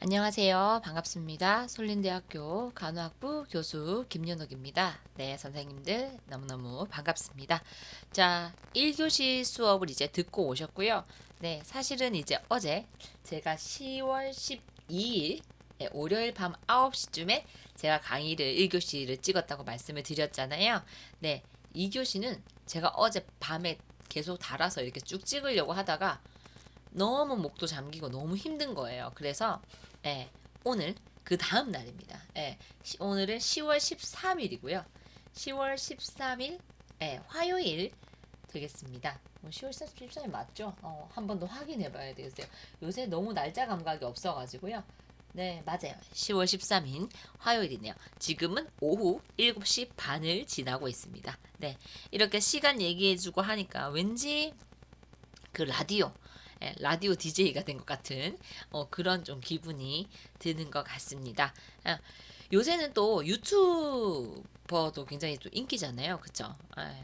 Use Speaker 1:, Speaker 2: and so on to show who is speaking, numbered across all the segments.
Speaker 1: 안녕하세요. 반갑습니다. 솔린대학교 간호학부 교수 김연옥입니다. 네, 선생님들 너무너무 반갑습니다. 자, 1교시 수업을 이제 듣고 오셨고요. 네, 사실은 이제 어제 제가 10월 12일 네, 월요일 밤 9시쯤에 제가 강의를 1교시를 찍었다고 말씀을 드렸잖아요. 네, 2교시는 제가 어제 밤에 계속 달아서 이렇게 쭉 찍으려고 하다가 너무 목도 잠기고 너무 힘든 거예요. 그래서 예, 오늘 그 다음 날입니다. 예, 시- 오늘은 10월 13일이고요. 10월 13일 예, 화요일 되겠습니다. 뭐 10월 13일 맞죠? 어, 한 번 더 확인해 봐야 되겠어요. 요새 너무 날짜 감각이 없어 가지고요. 네, 맞아요. 10월 13일 화요일이네요. 지금은 오후 7시 반을 지나고 있습니다. 네. 이렇게 시간 얘기해 주고 하니까 왠지 그 라디오 예, 라디오 DJ가 된 것 같은 어, 그런 좀 기분이 드는 것 같습니다. 아, 요새는 또 유튜버도 굉장히 또 인기잖아요, 그쵸? 아,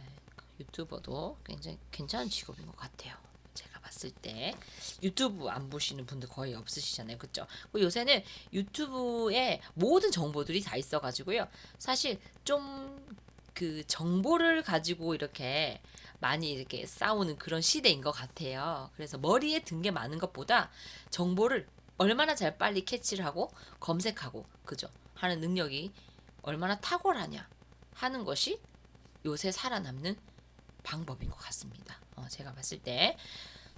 Speaker 1: 유튜버도 굉장히 괜찮은 직업인 것 같아요. 제가 봤을 때 유튜브 안 보시는 분들 거의 없으시잖아요, 그쵸? 그리고 요새는 유튜브에 모든 정보들이 다 있어가지고요. 사실 좀 그 정보를 가지고 이렇게 많이 이렇게 싸우는 그런 시대인 것 같아요. 그래서 머리에 든 게 많은 것보다 정보를 얼마나 잘 빨리 캐치를 하고 검색하고 그죠 하는 능력이 얼마나 탁월하냐 하는 것이 요새 살아남는 방법인 것 같습니다. 어, 제가 봤을 때.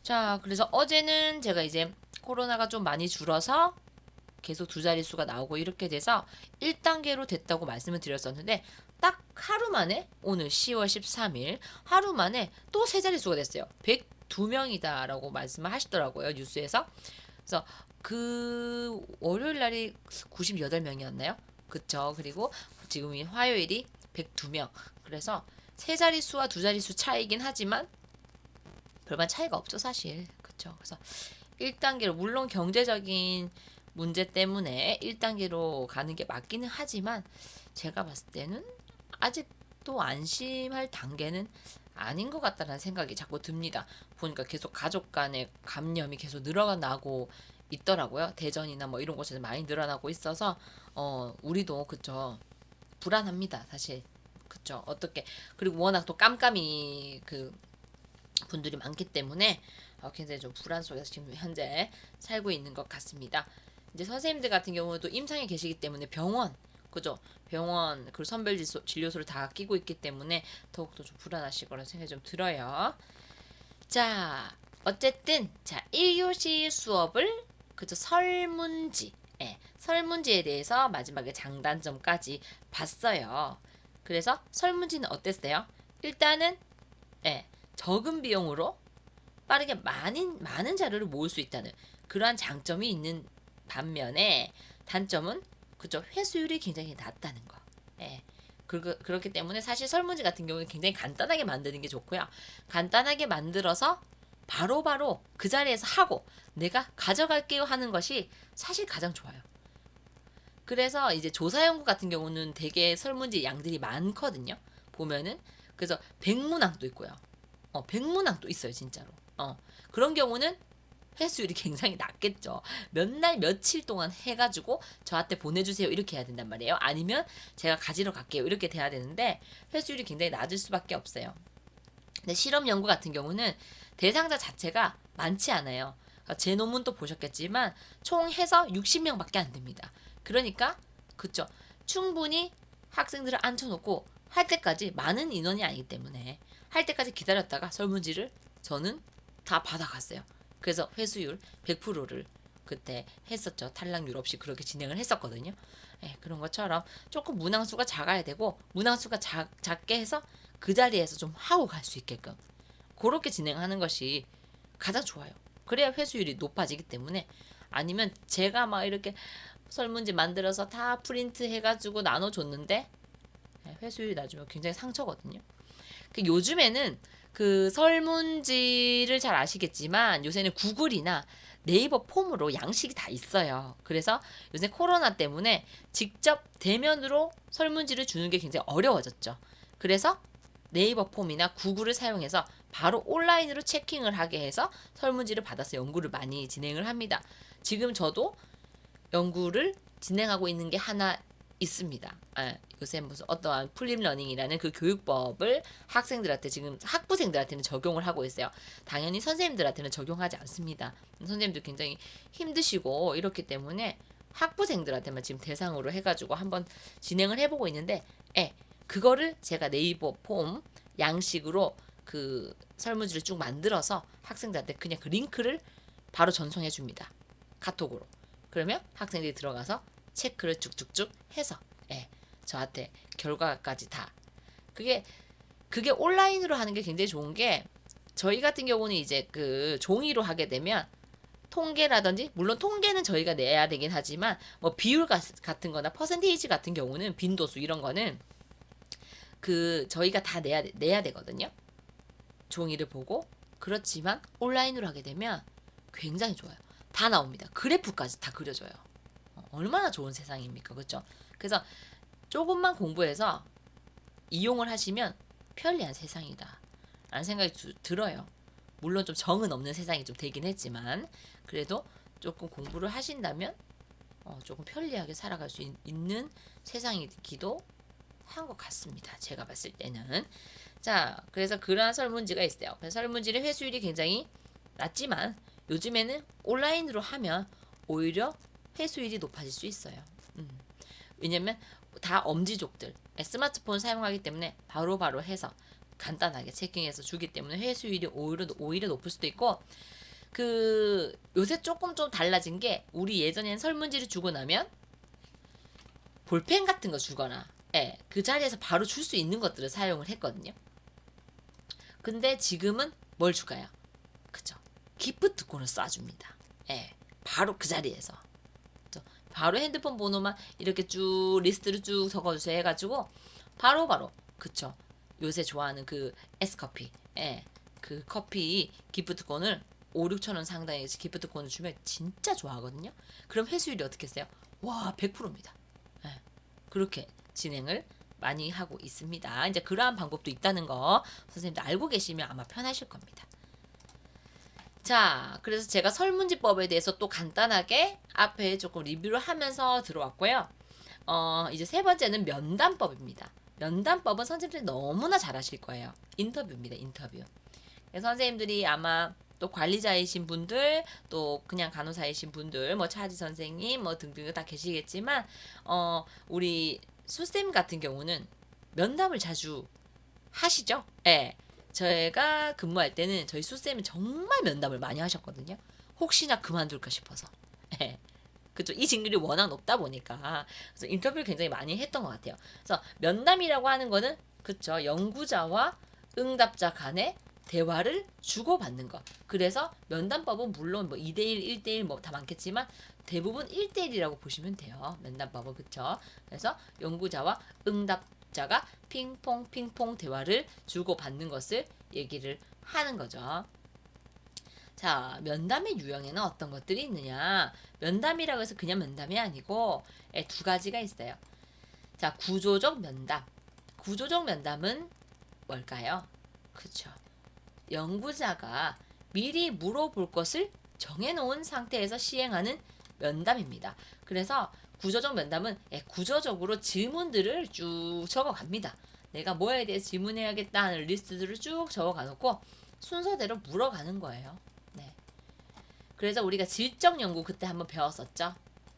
Speaker 1: 자, 그래서 어제는 제가 이제 코로나가 좀 많이 줄어서 계속 두 자릿수가 나오고 이렇게 돼서 1단계로 됐다고 말씀을 드렸었는데 딱 하루 만에 오늘 10월 13일 하루 만에 또 세 자릿수가 됐어요. 102명이다라고 말씀을 하시더라고요. 뉴스에서. 그래서 그 월요일 날이 98명이었나요? 그쵸. 그리고 지금이 화요일이 102명. 그래서 세 자릿수와 두 자릿수 차이긴 하지만 별반 차이가 없죠, 사실. 그쵸. 그래서 1단계로 물론 경제적인 문제 때문에 1단계로 가는 게 맞기는 하지만 제가 봤을 때는 아직도 안심할 단계는 아닌 것 같다는 생각이 자꾸 듭니다. 보니까 계속 가족 간의 감염이 계속 늘어나고 있더라고요. 대전이나 뭐 이런 곳에서 많이 늘어나고 있어서 어 우리도 그쵸 불안합니다. 사실 그쵸 어떻게 그리고 워낙 또 깜깜이 그 분들이 많기 때문에 어, 굉장히 좀 불안 속에서 지금 현재 살고 있는 것 같습니다. 이제 선생님들 같은 경우도 임상에 계시기 때문에 병원 그죠? 병원 그리고 선별 진료소를 다 끼고 있기 때문에 더욱더 좀 불안하실 거라는 생각이 좀 들어요. 자, 어쨌든 자 1교시 수업을 그죠 설문지 예, 설문지에 대해서 마지막에 장단점까지 봤어요. 그래서 설문지는 어땠어요? 일단은 예, 적은 비용으로 빠르게 많은 많은 자료를 모을 수 있다는 그러한 장점이 있는 반면에 단점은 그죠 회수율이 굉장히 낮다는 거. 예. 그, 그렇기 때문에 사실 설문지 같은 경우는 굉장히 간단하게 만드는 게 좋고요. 간단하게 만들어서 바로바로 그 자리에서 하고 내가 가져갈게요 하는 것이 사실 가장 좋아요. 그래서 이제 조사 연구 같은 경우는 되게 설문지 양들이 많거든요. 보면은 그래서 백문항도 있고요. 어, 백문항도 있어요, 진짜로. 어, 그런 경우는 회수율이 굉장히 낮겠죠. 몇 날 며칠 동안 해가지고 저한테 보내주세요 이렇게 해야 된단 말이에요. 아니면 제가 가지러 갈게요 이렇게 돼야 되는데 회수율이 굉장히 낮을 수밖에 없어요. 근데 실험 연구 같은 경우는 대상자 자체가 많지 않아요. 그러니까 제 논문도 보셨겠지만 총 해서 60명밖에 안 됩니다. 그러니까 그쵸 충분히 학생들을 앉혀놓고 할 때까지 많은 인원이 아니기 때문에 할 때까지 기다렸다가 설문지를 저는 다 받아갔어요. 그래서 회수율 100%를 그때 했었죠. 탈락률 없이 그렇게 진행을 했었거든요. 예, 그런 것처럼 조금 문항수가 작아야 되고 문항수가 작, 작게 해서 그 자리에서 좀 하고 갈 수 있게끔 그렇게 진행하는 것이 가장 좋아요. 그래야 회수율이 높아지기 때문에 아니면 제가 막 이렇게 설문지 만들어서 다 프린트 해가지고 나눠줬는데 예, 회수율이 낮으면 굉장히 상처거든요. 그 요즘에는 그 설문지를 잘 아시겠지만 요새는 구글이나 네이버 폼으로 양식이 다 있어요. 그래서 요새 코로나 때문에 직접 대면으로 설문지를 주는 게 굉장히 어려워졌죠. 그래서 네이버 폼이나 구글을 사용해서 바로 온라인으로 체킹을 하게 해서 설문지를 받아서 연구를 많이 진행을 합니다. 지금 저도 연구를 진행하고 있는 게 하나 있습니다. 예, 요새 무슨 어떠한 풀립 러닝이라는 그 교육법을 학생들한테 지금 학부생들한테는 적용을 하고 있어요. 당연히 선생님들한테는 적용하지 않습니다. 선생님들 굉장히 힘드시고 이렇기 때문에 학부생들한테만 지금 대상으로 해가지고 한번 진행을 해보고 있는데, 예, 그거를 제가 네이버 폼 양식으로 그 설문지를 쭉 만들어서 학생들한테 그냥 그 링크를 바로 전송해 줍니다. 카톡으로. 그러면 학생들이 들어가서 체크를 쭉쭉쭉 해서 예, 저한테 결과까지 다 그게 그게 온라인으로 하는 게 굉장히 좋은 게 저희 같은 경우는 이제 그 종이로 하게 되면 통계라든지 물론 통계는 저희가 내야 되긴 하지만 뭐 비율 가- 같은 거나 퍼센테이지 같은 경우는 빈도수 이런 거는 그 저희가 다 내야 돼- 내야 되거든요. 종이를 보고 그렇지만 온라인으로 하게 되면 굉장히 좋아요. 다 나옵니다. 그래프까지 다 그려져요. 어, 얼마나 좋은 세상입니까? 그렇죠? 그래서 조금만 공부해서 이용을 하시면 편리한 세상이다. 라는 생각이 두- 들어요. 물론 좀 정은 없는 세상이 좀 되긴 했지만 그래도 조금 공부를 하신다면 어, 조금 편리하게 살아갈 수 있, 는 세상이기도 한 것 같습니다. 제가 봤을 때는 자 그래서 그러한 설문지가 있어요. 설문지의 회수율이 굉장히 낮지만 요즘에는 온라인으로 하면 오히려 회수율이 높아질 수 있어요. 음. 왜냐면 다 엄지족들 스마트폰 사용하기 때문에 바로 바로 해서 간단하게 체킹해서 주기 때문에 회수율이 오히려 오히려 높을 수도 있고 그 요새 조금 좀 달라진 게 우리 예전엔 설문지를 주고 나면 볼펜 같은 거 주거나 예, 그 자리에서 바로 줄 수 있는 것들을 사용을 했거든요. 근데 지금은 뭘 줄까요? 그죠? 기프트콘을 쏴줍니다. 예, 바로 그 자리에서. 바로 핸드폰 번호만 이렇게 쭉 리스트를 쭉 적어주세요 해가지고 바로 바로 그쵸? 요새 좋아하는 그 에스커피, 예, 그 커피 기프트콘을 5, 6천 원 상당의 기프트콘을 주면 진짜 좋아하거든요. 그럼 회수율이 어떻게 했어요? 와, 100%입니다. 예, 그렇게 진행을 많이 하고 있습니다. 이제 그러한 방법도 있다는 거 선생님도 알고 계시면 아마 편하실 겁니다. 자, 그래서 제가 설문지법에 대해서 또 간단하게 앞에 조금 리뷰를 하면서 들어왔고요. 어, 이제 세 번째는 면담법입니다. 면담법은 선생님들이 너무나 잘 아실 거예요. 인터뷰입니다, 인터뷰. 그래서 선생님들이 아마 또 관리자이신 분들, 또 그냥 간호사이신 분들, 뭐 차지 선생님, 뭐 등등 다 계시겠지만, 어, 우리 수쌤 같은 경우는 면담을 자주 하시죠? 예. 제가 근무할 때는 저희 수쌤이 정말 면담을 많이 하셨거든요. 혹시나 그만둘까 싶어서. 예. 그죠. 이 직률이 워낙 높다 보니까. 그래서 인터뷰를 굉장히 많이 했던 것 같아요. 그래서 면담이라고 하는 거는, 그쵸. 연구자와 응답자 간의 대화를 주고받는 것. 그래서 면담법은 물론 뭐 2대1, 1대1 뭐 다 많겠지만 대부분 1대1이라고 보시면 돼요. 면담법은 그쵸. 그래서 연구자와 응답 자가 핑퐁 핑퐁 대화를 주고받는 것을 얘기를 하는 거죠. 자, 면담의 유형에는 어떤 것들이 있느냐? 면담이라고 해서 그냥 면담이 아니고 예, 두 가지가 있어요. 자, 구조적 면담. 구조적 면담은 뭘까요? 그쵸. 연구자가 미리 물어볼 것을 정해놓은 상태에서 시행하는 면담입니다. 그래서 구조적 면담은 예, 구조적으로 질문들을 쭉 적어갑니다. 내가 뭐에 대해 질문해야겠다 하는 리스트들을 쭉 적어가 놓고 순서대로 물어가는 거예요. 네. 그래서 우리가 질적 연구 그때 한번 배웠었죠.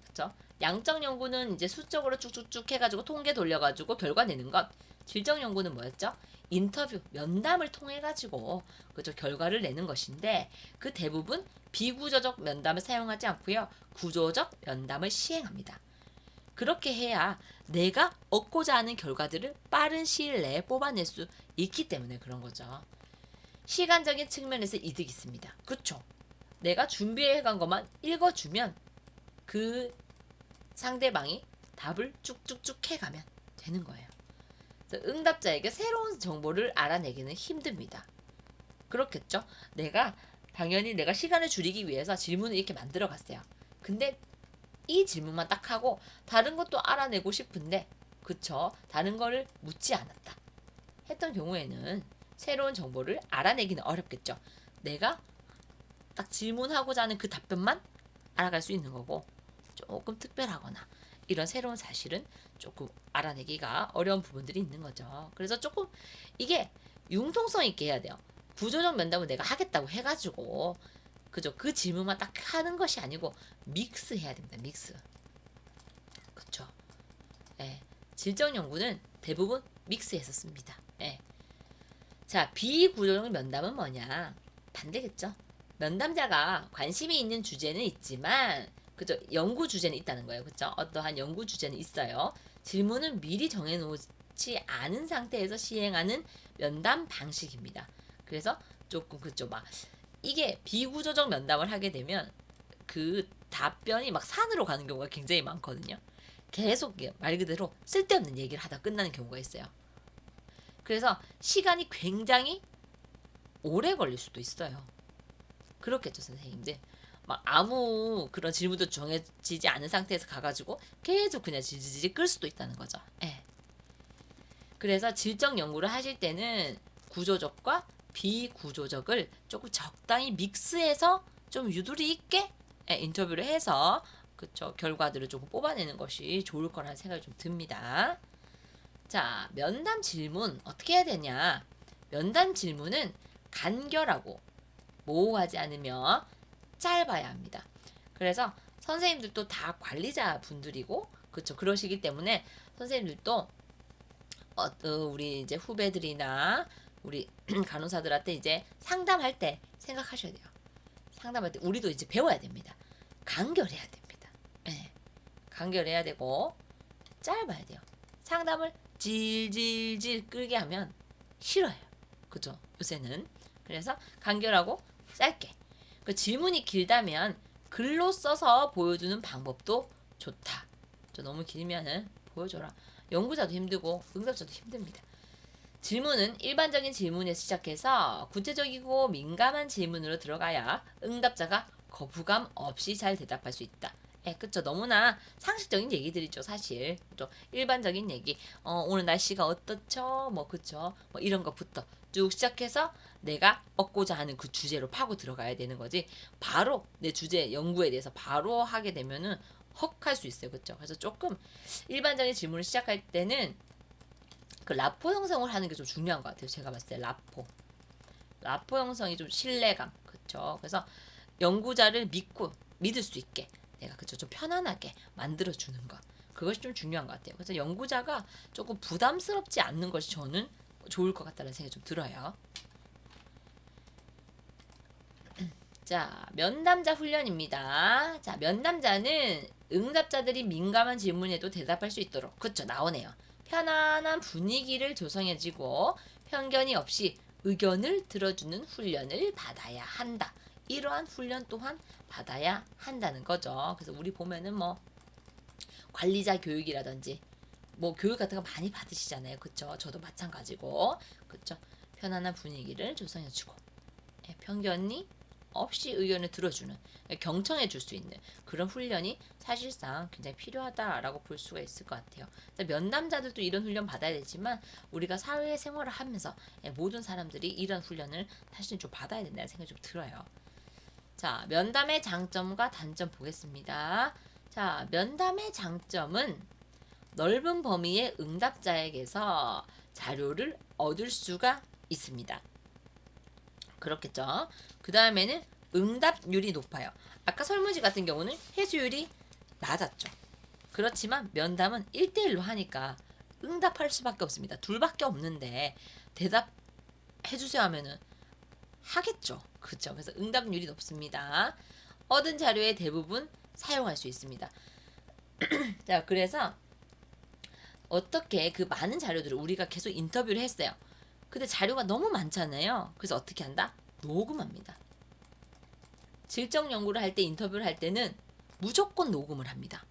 Speaker 1: 그쵸? 양적 연구는 이제 수적으로 쭉쭉쭉 해가지고 통계 돌려가지고 결과 내는 것. 질적 연구는 뭐였죠? 인터뷰, 면담을 통해가지고 그죠 결과를 내는 것인데 그 대부분 비구조적 면담을 사용하지 않고요 구조적 면담을 시행합니다. 그렇게 해야 내가 얻고자 하는 결과들을 빠른 시일 내에 뽑아낼 수 있기 때문에 그런 거죠. 시간적인 측면에서 이득이 있습니다. 그렇죠? 내가 준비해 간 것만 읽어주면 그 상대방이 답을 쭉쭉쭉 해가면 되는 거예요. 응답자에게 새로운 정보를 알아내기는 힘듭니다. 그렇겠죠? 내가 당연히 내가 시간을 줄이기 위해서 질문을 이렇게 만들어 갔어요. 근데 이 질문만 딱 하고 다른 것도 알아내고 싶은데 그쵸? 다른 거를 묻지 않았다. 했던 경우에는 새로운 정보를 알아내기는 어렵겠죠. 내가 딱 질문하고자 하는 그 답변만 알아갈 수 있는 거고 조금 특별하거나 이런 새로운 사실은 조금 알아내기가 어려운 부분들이 있는 거죠. 그래서 조금 이게 융통성 있게 해야 돼요. 구조적 면담을 내가 하겠다고 해가지고 그죠? 그 질문만 딱 하는 것이 아니고 믹스 해야 됩니다. 믹스. 그렇죠. 예. 질적 연구는 대부분 믹스했었습니다. 예. 자, 비구조적 면담은 뭐냐? 반대겠죠. 면담자가 관심이 있는 주제는 있지만 그죠? 연구 주제는 있다는 거예요. 그죠? 어떠한 연구 주제는 있어요. 질문은 미리 정해 놓지 않은 상태에서 시행하는 면담 방식입니다. 그래서 조금 그죠? 막 이게 비구조적 면담을 하게 되면 그 답변이 막 산으로 가는 경우가 굉장히 많거든요. 계속 말 그대로 쓸데없는 얘기를 하다 끝나는 경우가 있어요. 그래서 시간이 굉장히 오래 걸릴 수도 있어요. 그렇겠죠, 선생님들. 막 아무 그런 질문도 정해지지 않은 상태에서 가가지고 계속 그냥 지지지 끌 수도 있다는 거죠. 예. 그래서 질적 연구를 하실 때는 구조적과 비구조적을 조금 적당히 믹스해서 좀 유두리 있게 예, 인터뷰를 해서 그쵸 결과들을 조금 뽑아내는 것이 좋을 거라는 생각이 좀 듭니다. 자 면담 질문 어떻게 해야 되냐? 면담 질문은 간결하고 모호하지 않으며 짧아야 합니다. 그래서 선생님들도 다 관리자 분들이고 그렇죠 그러시기 때문에 선생님들도 어, 어, 우리 이제 후배들이나 우리 간호사들한테 이제 상담할 때 생각하셔야 돼요. 상담할 때 우리도 이제 배워야 됩니다. 간결해야 됩니다. 예. 간결해야 되고 짧아야 돼요. 상담을 질질질 끌게 하면 싫어요. 그죠? 요새는. 그래서 간결하고 짧게. 그 질문이 길다면 글로 써서 보여주는 방법도 좋다. 저 너무 길면은 보여줘라. 연구자도 힘들고 응답자도 힘듭니다. 질문은 일반적인 질문에서 시작해서 구체적이고 민감한 질문으로 들어가야 응답자가 거부감 없이 잘 대답할 수 있다. 예, 그쵸. 너무나 상식적인 얘기들이죠, 사실. 또 일반적인 얘기. 어, 오늘 날씨가 어떻죠? 뭐, 그쵸. 뭐, 이런 것부터 쭉 시작해서 내가 얻고자 하는 그 주제로 파고 들어가야 되는 거지. 바로 내 주제 연구에 대해서 바로 하게 되면은 헉 할 수 있어요. 그쵸. 그래서 조금 일반적인 질문을 시작할 때는 그 라포 형성을 하는 게 좀 중요한 것 같아요. 제가 봤을 때 라포. 라포 형성이 좀 신뢰감. 그쵸. 그래서 연구자를 믿고 믿을 수 있게 내가 그쵸 좀 편안하게 만들어 주는 것 그것이 좀 중요한 것 같아요. 그래서 연구자가 조금 부담스럽지 않는 것이 저는 좋을 것 같다는 생각이 좀 들어요. 자, 면담자 훈련입니다. 자, 면담자는 응답자들이 민감한 질문에도 대답할 수 있도록 그쵸 나오네요. 편안한 분위기를 조성해주고 편견이 없이 의견을 들어주는 훈련을 받아야 한다. 이러한 훈련 또한 받아야 한다는 거죠. 그래서 우리 보면은 뭐 관리자 교육이라든지 뭐 교육 같은 거 많이 받으시잖아요. 그쵸? 저도 마찬가지고. 그쵸? 편안한 분위기를 조성해주고 예, 편견이 없이 의견을 들어주는 예, 경청해 줄 수 있는 그런 훈련이 사실상 굉장히 필요하다라고 볼 수가 있을 것 같아요. 면담자들도 이런 훈련 받아야 되지만 우리가 사회 생활을 하면서 예, 모든 사람들이 이런 훈련을 사실 좀 받아야 된다는 생각이 좀 들어요. 자, 면담의 장점과 단점 보겠습니다. 자, 면담의 장점은 넓은 범위의 응답자에게서 자료를 얻을 수가 있습니다. 그렇겠죠. 그 다음에는 응답률이 높아요. 아까 설문지 같은 경우는 해수율이 낮았죠. 그렇지만 면담은 1대1로 하니까 응답할 수밖에 없습니다. 둘밖에 없는데 대답해주세요 하면은 하겠죠. 그렇죠. 그래서 응답률이 높습니다. 얻은 자료의 대부분 사용할 수 있습니다. 자, 그래서 어떻게 그 많은 자료들을 우리가 계속 인터뷰를 했어요. 근데 자료가 너무 많잖아요. 그래서 어떻게 한다? 녹음합니다. 질적 연구를 할 때 인터뷰를 할 때는 무조건 녹음을 합니다.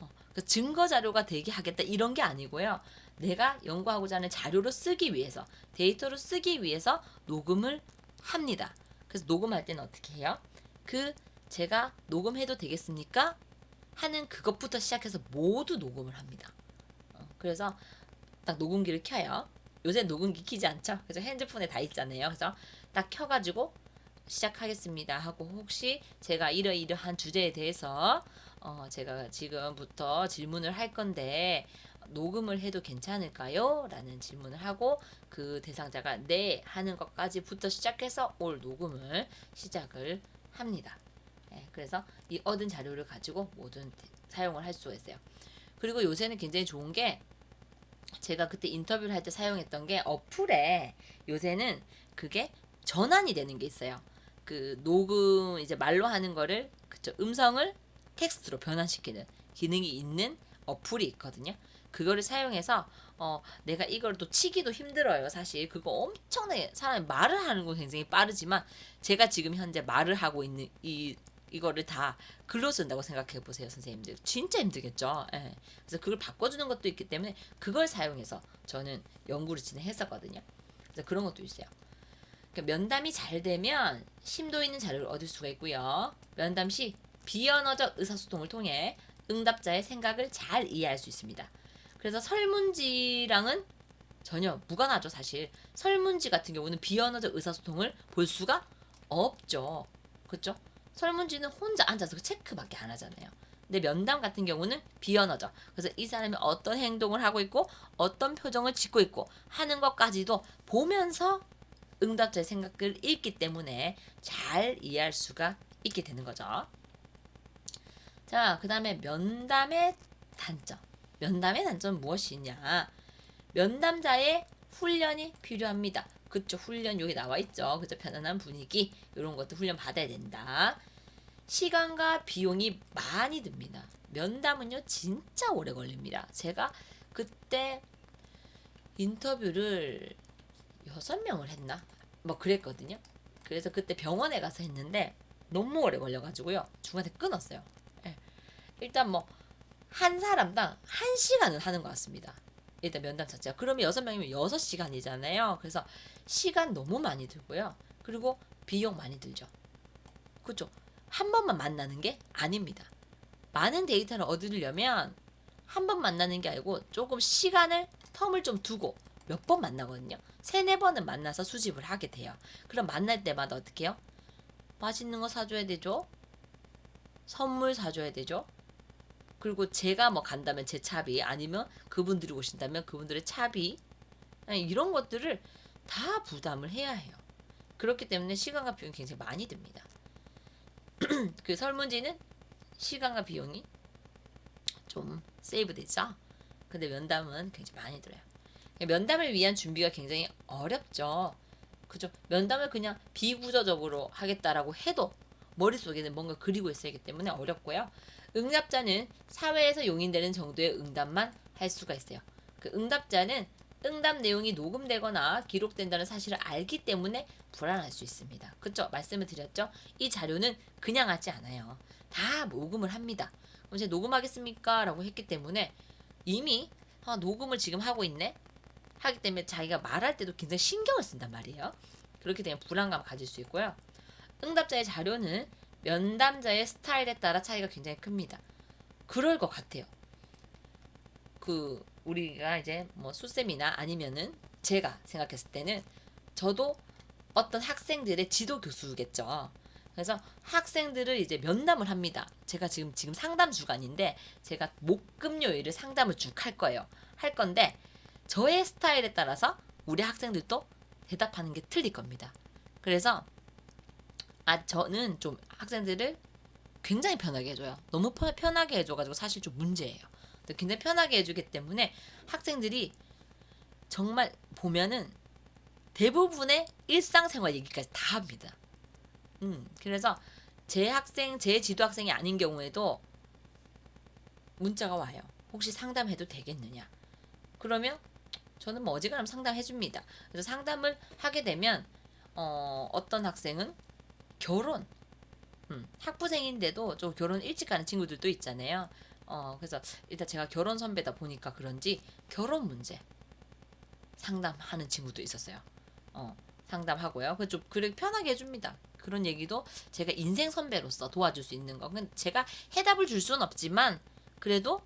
Speaker 1: 어, 그 증거 자료가 되게 하겠다 이런 게 아니고요. 내가 연구하고자 하는 자료로 쓰기 위해서 데이터로 쓰기 위해서 녹음을 합니다. 그래서 녹음할 때는 어떻게 해요? 그 제가 녹음해도 되겠습니까? 하는 그것부터 시작해서 모두 녹음을 합니다. 어, 그래서 딱 녹음기를 켜요. 요새 녹음기 키지 않죠? 그래서 핸드폰에 다 있잖아요. 그래서 딱 켜가지고 시작하겠습니다 하고 혹시 제가 이러이러한 주제에 대해서 어, 제가 지금부터 질문을 할 건데 녹음을 해도 괜찮을까요? 라는 질문을 하고 그 대상자가 네 하는 것까지부터 시작해서 올 녹음을 시작을 합니다. 예, 그래서 이 얻은 자료를 가지고 모든 대- 사용을 할 수가 있어요. 그리고 요새는 굉장히 좋은 게 제가 그때 인터뷰를 할 때 사용했던 게 어플에 요새는 그게 전환이 되는 게 있어요. 그 녹음 이제 말로 하는 거를 그쵸 음성을 텍스트로 변환시키는 기능이 있는 어플이 있거든요. 그거를 사용해서 어 내가 이걸 또 치기도 힘들어요. 사실 그거 엄청나게 사람이 말을 하는 건 굉장히 빠르지만 제가 지금 현재 말을 하고 있는 이 이거를 다 글로 쓴다고 생각해 보세요, 선생님들. 진짜 힘들겠죠. 예. 그래서 그걸 바꿔주는 것도 있기 때문에 그걸 사용해서 저는 연구를 진행했었거든요. 그래서 그런 것도 있어요. 그러니까 면담이 잘 되면 심도 있는 자료를 얻을 수가 있고요. 면담 시 비언어적 의사소통을 통해 응답자의 생각을 잘 이해할 수 있습니다. 그래서 설문지랑은 전혀 무관하죠, 사실. 설문지 같은 경우는 비언어적 의사소통을 볼 수가 없죠. 그렇죠? 설문지는 혼자 앉아서 그 체크밖에 안 하잖아요. 근데 면담 같은 경우는 비언어적. 그래서 이 사람이 어떤 행동을 하고 있고 어떤 표정을 짓고 있고 하는 것까지도 보면서 응답자의 생각을 읽기 때문에 잘 이해할 수가 있게 되는 거죠. 자, 그 다음에 면담의 단점. 면담의 단점은 무엇이냐? 면담자의 훈련이 필요합니다. 그쵸, 훈련 여기 나와 있죠. 그쵸, 편안한 분위기. 이런 것도 훈련 받아야 된다. 시간과 비용이 많이 듭니다. 면담은요, 진짜 오래 걸립니다. 제가 그때 인터뷰를 여섯 명을 했나? 뭐 그랬거든요. 그래서 그때 병원에 가서 했는데 너무 오래 걸려가지고요. 중간에 끊었어요. 예. 일단 뭐 한 사람당 한 시간은 하는 것 같습니다. 일단 면담 자체가. 그러면 여섯 명이면 여섯 시간이잖아요. 그래서 시간 너무 많이 들고요. 그리고 비용 많이 들죠. 그죠? 한 번만 만나는 게 아닙니다. 많은 데이터를 얻으려면 한 번 만나는 게 아니고 조금 시간을 텀을 좀 두고 몇 번 만나거든요. 세네 번은 만나서 수집을 하게 돼요. 그럼 만날 때마다 어떻게 해요? 맛있는 거 사줘야 되죠? 선물 사줘야 되죠? 그리고 제가 뭐 간다면 제 차비 아니면 그분들이 오신다면 그분들의 차비 아니, 이런 것들을 다 부담을 해야 해요. 그렇기 때문에 시간과 비용이 굉장히 많이 듭니다. 그 설문지는 시간과 비용이 좀 세이브 되죠. 근데 면담은 굉장히 많이 들어요. 면담을 위한 준비가 굉장히 어렵죠. 그죠? 면담을 그냥 비구조적으로 하겠다라고 해도 머릿속에는 뭔가 그리고 있어야 하기 때문에 어렵고요. 응답자는 사회에서 용인되는 정도의 응답만 할 수가 있어요. 그 응답자는 응답 내용이 녹음되거나 기록된다는 사실을 알기 때문에 불안할 수 있습니다. 그쵸? 말씀을 드렸죠? 이 자료는 그냥 하지 않아요. 다 녹음을 합니다. 그럼 제가 녹음하겠습니까? 라고 했기 때문에 이미 아, 녹음을 지금 하고 있네? 하기 때문에 자기가 말할 때도 굉장히 신경을 쓴단 말이에요. 그렇게 되면 불안감 가질 수 있고요. 응답자의 자료는 면담자의 스타일에 따라 차이가 굉장히 큽니다. 그럴 것 같아요. 그 우리가 이제 뭐 수쌤이나 아니면은 제가 생각했을 때는 저도 어떤 학생들의 지도 교수겠죠. 그래서 학생들을 이제 면담을 합니다. 제가 지금 지금 상담 주간인데 제가 목금요일을 상담을 쭉 할 거예요. 할 건데 저의 스타일에 따라서 우리 학생들도 대답하는 게 틀릴 겁니다. 그래서 아 저는 좀 학생들을 굉장히 편하게 해줘요. 너무 편- 편하게 해줘가지고 사실 좀 문제예요. 근데 굉장히 편하게 해주기 때문에 학생들이 정말 보면은 대부분의 일상생활 얘기까지 다 합니다. 음, 그래서 제 학생, 제 지도 학생이 아닌 경우에도 문자가 와요. 혹시 상담해도 되겠느냐? 그러면 저는 뭐 어지간하면 상담해 줍니다. 그래서 상담을 하게 되면 어, 어떤 학생은 결혼, 음, 학부생인데도 좀 결혼 일찍 가는 친구들도 있잖아요. 어, 그래서 일단 제가 결혼 선배다 보니까 그런지 결혼 문제 상담하는 친구도 있었어요. 어, 상담하고요. 그 좀 그렇게 편하게 해줍니다. 그런 얘기도 제가 인생 선배로서 도와줄 수 있는 거. 제가 해답을 줄 수는 없지만 그래도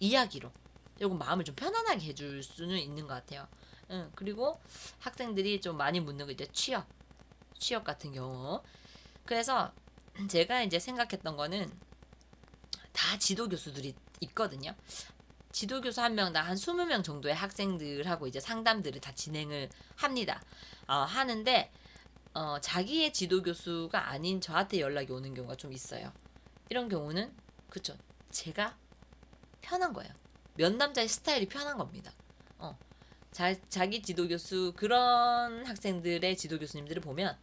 Speaker 1: 이야기로 조금 마음을 좀 편안하게 해줄 수는 있는 것 같아요. 응, 그리고 학생들이 좀 많이 묻는 거 이제 취업, 취업 같은 경우. 그래서 제가 이제 생각했던 거는 다 지도 교수들이 있거든요. 지도 교수 한 명당 한 20명 정도의 학생들하고 이제 상담들을 다 진행을 합니다. 어, 하는데 어, 자기의 지도 교수가 아닌 저한테 연락이 오는 경우가 좀 있어요. 이런 경우는 그쵸 제가 편한 거예요. 면담자의 스타일이 편한 겁니다. 어, 자, 자기 지도 교수 그런 학생들의 지도 교수님들을 보면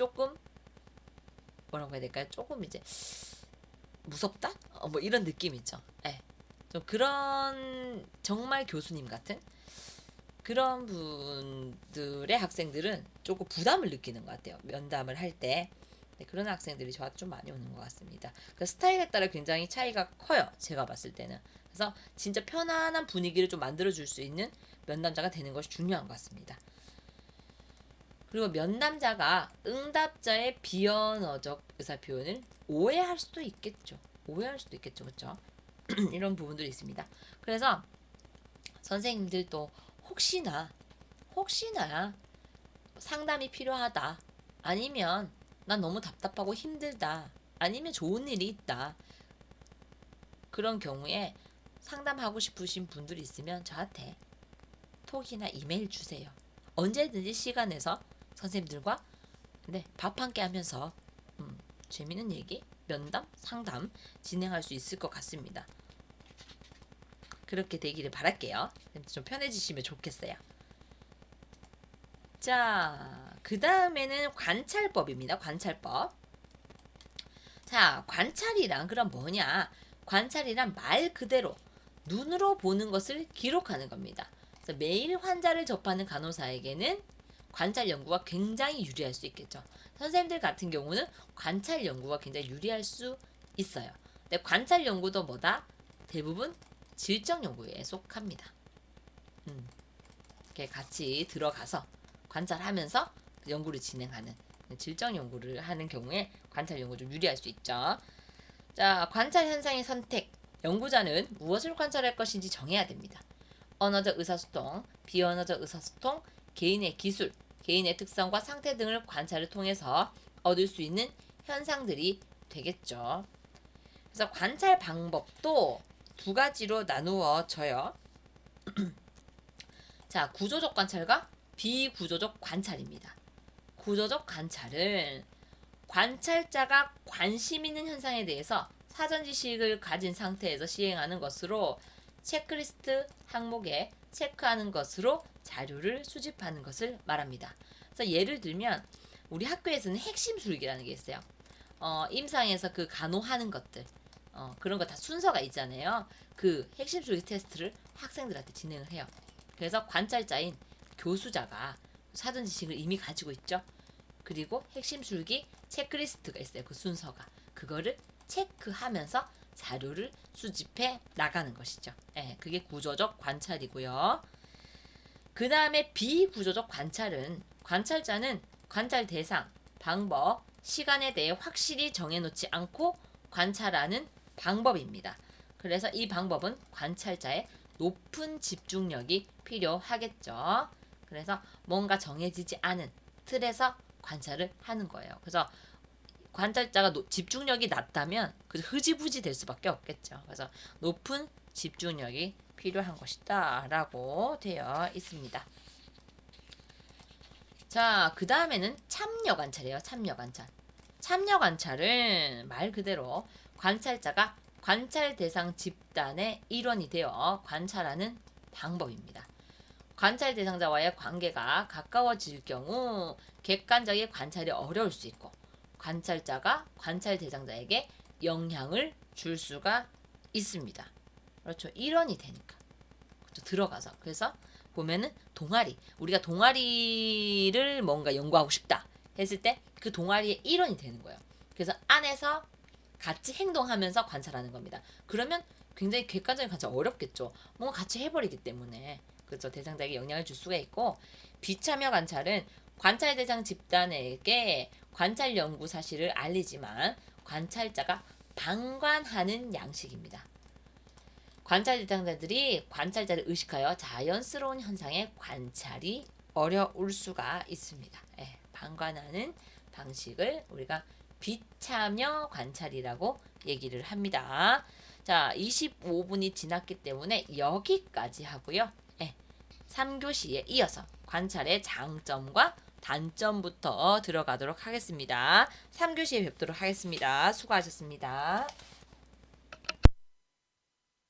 Speaker 1: 조금 뭐라고 해야 될까요? 조금 이제 무섭다? 어, 뭐 이런 느낌 있죠. 예. 좀 그런 정말 교수님 같은 그런 분들의 학생들은 조금 부담을 느끼는 것 같아요. 면담을 할 때. 네, 그런 학생들이 저한테 좀 많이 오는 것 같습니다. 그 스타일에 따라 굉장히 차이가 커요. 제가 봤을 때는. 그래서 진짜 편안한 분위기를 좀 만들어 줄 수 있는 면담자가 되는 것이 중요한 것 같습니다. 그리고 면담자가 응답자의 비언어적 의사 표현을 오해할 수도 있겠죠. 오해할 수도 있겠죠. 그렇죠? 이런 부분들이 있습니다. 그래서 선생님들도 혹시나 혹시나 상담이 필요하다. 아니면 난 너무 답답하고 힘들다. 아니면 좋은 일이 있다. 그런 경우에 상담하고 싶으신 분들이 있으면 저한테 톡이나 이메일 주세요. 언제든지 시간 내서 선생님들과 네, 밥한끼 하면서 음, 재미있는 얘기, 면담, 상담 진행할 수 있을 것 같습니다. 그렇게 되기를 바랄게요. 좀 편해지시면 좋겠어요. 자, 그 다음에는 관찰법입니다. 관찰법. 자, 관찰이란 그럼 뭐냐? 관찰이란 말 그대로 눈으로 보는 것을 기록하는 겁니다. 매일 환자를 접하는 간호사에게는 관찰 연구가 굉장히 유리할 수 있겠죠. 선생님들 같은 경우는 관찰 연구가 굉장히 유리할 수 있어요. 근데 관찰 연구도 뭐다? 대부분 질적 연구에 속합니다. 음, 이렇게 같이 들어가서 관찰하면서 연구를 진행하는 질적 연구를 하는 경우에 관찰 연구 좀 유리할 수 있죠. 자, 관찰 현상의 선택. 연구자는 무엇을 관찰할 것인지 정해야 됩니다. 언어적 의사소통, 비언어적 의사소통, 개인의 기술, 개인의 특성과 상태 등을 관찰을 통해서 얻을 수 있는 현상들이 되겠죠. 그래서 관찰 방법도 두 가지로 나누어져요. 자, 구조적 관찰과 비구조적 관찰입니다. 구조적 관찰은 관찰자가 관심 있는 현상에 대해서 사전 지식을 가진 상태에서 시행하는 것으로 체크리스트 항목에 체크하는 것으로 자료를 수집하는 것을 말합니다. 그래서 예를 들면 우리 학교에서는 핵심 수익이라는 게 있어요. 어, 임상에서 그 간호하는 것들 어, 그런 거 다 순서가 있잖아요. 그 핵심 수익 테스트를 학생들한테 진행을 해요. 그래서 관찰자인 교수자가 사전 지식을 이미 가지고 있죠. 그리고 핵심 술기 체크리스트가 있어요. 그 순서가. 그거를 체크하면서 자료를 수집해 나가는 것이죠. 예, 그게 구조적 관찰이고요. 그 다음에 비구조적 관찰은 관찰자는 관찰 대상, 방법, 시간에 대해 확실히 정해놓지 않고 관찰하는 방법입니다. 그래서 이 방법은 관찰자의 높은 집중력이 필요하겠죠. 그래서 뭔가 정해지지 않은 틀에서 관찰을 하는 거예요. 그래서 관찰자가 노, 집중력이 낮다면 그 흐지부지 될 수밖에 없겠죠. 그래서 높은 집중력이 필요한 것이다라고 되어 있습니다. 자, 그 다음에는 참여 관찰이에요. 참여 관찰. 참여 관찰은 말 그대로 관찰자가 관찰 대상 집단의 일원이 되어 관찰하는 방법입니다. 관찰 대상자와의 관계가 가까워질 경우 객관적인 관찰이 어려울 수 있고 관찰자가 관찰 대상자에게 영향을 줄 수가 있습니다. 그렇죠. 일원이 되니까. 그렇죠. 들어가서. 그래서 보면은 동아리. 우리가 동아리를 뭔가 연구하고 싶다 했을 때 그 동아리의 일원이 되는 거예요. 그래서 안에서 같이 행동하면서 관찰하는 겁니다. 그러면 굉장히 객관적인 관찰 어렵겠죠. 뭔가 같이 해버리기 때문에. 그렇죠. 대상자에게 영향을 줄 수가 있고 비참여 관찰은 관찰 대상 집단에게 관찰 연구 사실을 알리지만 관찰자가 방관하는 양식입니다. 관찰 대상자들이 관찰자를 의식하여 자연스러운 현상의 관찰이 어려울 수가 있습니다. 예, 방관하는 방식을 우리가 비참여 관찰이라고 얘기를 합니다. 자, 자, 25분이 지났기 때문에 여기까지 하고요. 예. 3교시에 이어서 관찰의 장점과 단점부터 들어가도록 하겠습니다. 3교시에 뵙도록 하겠습니다. 수고하셨습니다.